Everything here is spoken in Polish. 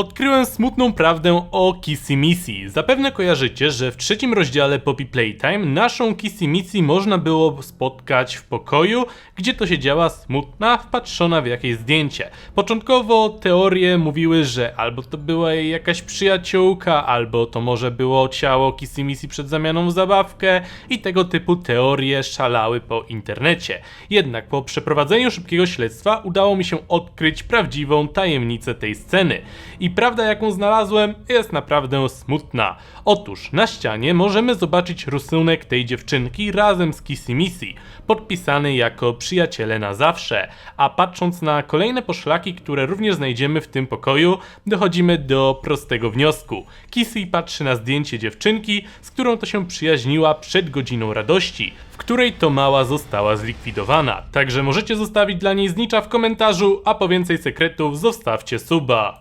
Odkryłem smutną prawdę o Kissy Missy. Zapewne kojarzycie, że w trzecim rozdziale Poppy Playtime naszą Kissy Missy można było spotkać w pokoju, gdzie to siedziała smutna, wpatrzona w jakieś zdjęcie. Początkowo teorie mówiły, że albo to była jej jakaś przyjaciółka, albo to może było ciało Kissy Missy przed zamianą w zabawkę i tego typu teorie szalały po internecie. Jednak po przeprowadzeniu szybkiego śledztwa udało mi się odkryć prawdziwą tajemnicę tej sceny. I prawda jaką znalazłem jest naprawdę smutna. Otóż na ścianie możemy zobaczyć rysunek tej dziewczynki razem z Kissy Missy, podpisany jako przyjaciele na zawsze. A patrząc na kolejne poszlaki, które również znajdziemy w tym pokoju, dochodzimy do prostego wniosku. Kissy patrzy na zdjęcie dziewczynki, z którą to się przyjaźniła przed godziną radości, w której to mała została zlikwidowana. Także możecie zostawić dla niej znicza w komentarzu, a po więcej sekretów zostawcie suba.